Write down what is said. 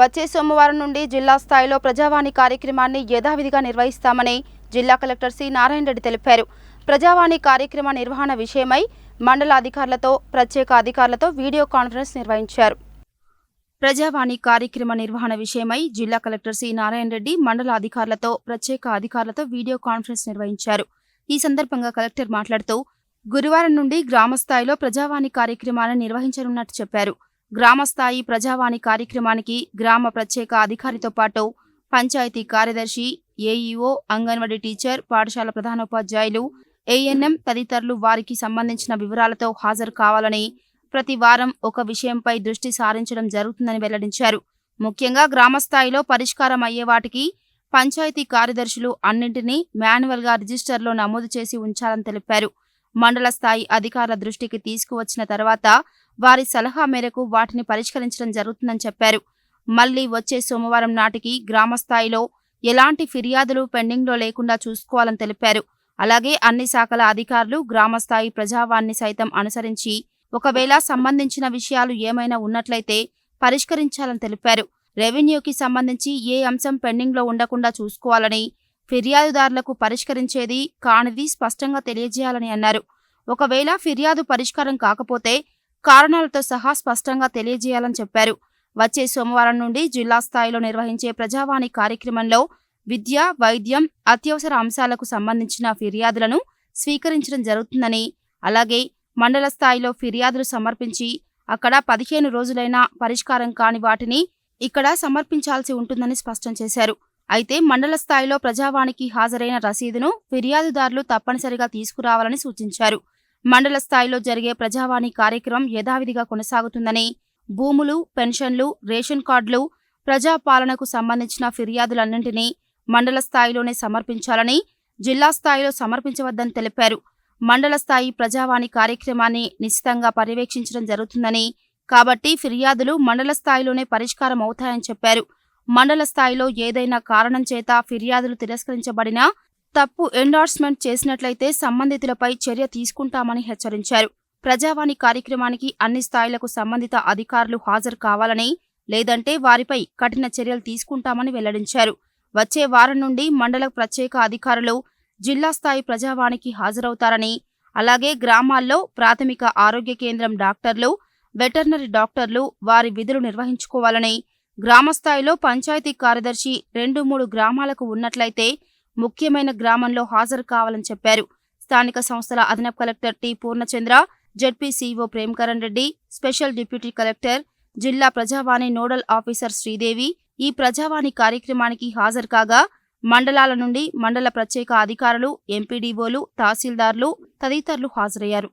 వచ్చే సోమవారం నుండి జిల్లా స్థాయిలో ప్రజావాణి కార్యక్రమాన్ని యథావిధిగా నిర్వహిస్తామని జిల్లా కలెక్టర్ సి నారాయణ రెడ్డి తెలిపారు. ప్రజావాణి కార్యక్రమ నిర్వహణ విషయమై మండల అధికారులతో ప్రత్యేక అధికారులతో వీడియో కాన్ఫరెన్స్ నిర్వహించారు. ప్రజావాణి కార్యక్రమ నిర్వహణ విషయమై జిల్లా కలెక్టర్ సి నారాయణ రెడ్డి మండల అధికారులతో ప్రత్యేక అధికారులతో వీడియో కాన్ఫరెన్స్ నిర్వహించారు. ఈ సందర్భంగా కలెక్టర్ మాట్లాడుతూ గురువారం నుండి గ్రామ స్థాయిలో ప్రజావాణి కార్యక్రమాలను నిర్వహించనున్నట్టు చెప్పారు. గ్రామస్థాయి ప్రజావాణి కార్యక్రమానికి గ్రామ ప్రత్యేక అధికారితో పాటు పంచాయతీ కార్యదర్శి ఏఈఓ అంగన్వాడీ టీచర్ పాఠశాల ప్రధానోపాధ్యాయులు ఏఎన్ఎం తదితరులు వారికి సంబంధించిన వివరాలతో హాజరు కావాలని ప్రతి వారం ఒక విషయంపై దృష్టి సారించడం జరుగుతుందని వెల్లడించారు. ముఖ్యంగా గ్రామ స్థాయిలో పరిష్కారం అయ్యే వాటికి పంచాయతీ కార్యదర్శులు అన్నింటినీ మాన్యువల్గా రిజిస్టర్లో నమోదు చేసి ఉంచాలని తెలిపారు. మండల స్థాయి అధికారుల దృష్టికి తీసుకువచ్చిన తర్వాత వారి సలహా మేరకు వాటిని పరిష్కరించడం జరుగుతుందని చెప్పారు. మళ్ళీ వచ్చే సోమవారం నాటికి గ్రామ స్థాయిలో ఎలాంటి ఫిర్యాదులు పెండింగ్లో లేకుండా చూసుకోవాలని తెలిపారు. అలాగే అన్ని శాఖల అధికారులు గ్రామస్థాయి స్థాయి సైతం అనుసరించి ఒకవేళ సంబంధించిన విషయాలు ఏమైనా ఉన్నట్లయితే పరిష్కరించాలని తెలిపారు. రెవెన్యూకి సంబంధించి ఏ అంశం పెండింగ్లో ఉండకుండా చూసుకోవాలని ఫిర్యాదుదారులకు పరిష్కరించేది కానిది స్పష్టంగా తెలియజేయాలని అన్నారు. ఒకవేళ ఫిర్యాదు పరిష్కారం కాకపోతే కారణాలతో సహా స్పష్టంగా తెలియజేయాలని చెప్పారు. వచ్చే సోమవారం నుండి జిల్లా స్థాయిలో నిర్వహించే ప్రజావాణి కార్యక్రమంలో విద్య వైద్యం అత్యవసర అంశాలకు సంబంధించిన ఫిర్యాదులను స్వీకరించడం జరుగుతుందని అలాగే మండల స్థాయిలో ఫిర్యాదులు సమర్పించి అక్కడ పదిహేను రోజులైనా పరిష్కారం కాని వాటిని ఇక్కడ సమర్పించాల్సి ఉంటుందని స్పష్టం చేశారు. అయితే మండల స్థాయిలో ప్రజావాణికి హాజరైన రసీదును ఫిర్యాదుదారులు తప్పనిసరిగా తీసుకురావాలని సూచించారు. మండల స్థాయిలో జరిగే ప్రజావాణి కార్యక్రమం యథావిధిగా కొనసాగుతుందని భూములు పెన్షన్లు రేషన్ కార్డులు ప్రజాపాలనకు సంబంధించిన ఫిర్యాదులన్నింటినీ మండల స్థాయిలోనే సమర్పించాలని జిల్లా స్థాయిలో సమర్పించవద్దని తెలిపారు. మండల స్థాయి ప్రజావాణి కార్యక్రమాన్ని నిశ్చితంగా పర్యవేక్షించడం జరుగుతుందని కాబట్టి ఫిర్యాదులు మండల స్థాయిలోనే పరిష్కారం అవుతాయని చెప్పారు. మండల స్థాయిలో ఏదైనా కారణం చేత ఫిర్యాదులు తిరస్కరించబడినా తప్పు ఎండార్స్మెంట్ చేసినట్లయితే సంబంధితులపై చర్య తీసుకుంటామని హెచ్చరించారు. ప్రజావాణి కార్యక్రమానికి అన్ని స్థాయిలకు సంబంధిత అధికారులు హాజరు కావాలని లేదంటే వారిపై కఠిన చర్యలు తీసుకుంటామని వెల్లడించారు. వచ్చే వారం నుండి మండల ప్రత్యేక అధికారులు జిల్లా స్థాయి ప్రజావాణికి హాజరవుతారని అలాగే గ్రామాల్లో ప్రాథమిక ఆరోగ్య కేంద్రం డాక్టర్లు వెటర్నరీ డాక్టర్లు వారి విధులు నిర్వహించుకోవాలని గ్రామ స్థాయిలో పంచాయతీ కార్యదర్శి రెండు మూడు గ్రామాలకు ఉన్నట్లయితే ముఖ్యమైన గ్రామంలో హాజరు కావాలని చెప్పారు. స్థానిక సంస్థల అదనపు collector T. Purnachandra ZPCEO Premakaran Reddy special deputy collector జిల్లా ప్రజావాణి నోడల్ ఆఫీసర్ శ్రీదేవి ఈ ప్రజావాణి కార్యక్రమానికి హాజరు కాగా మండలాల నుండి మండల ప్రత్యేక అధికారులు ఎంపీడీఓలు తహసీల్దార్లు తదితరులు హాజరయ్యారు.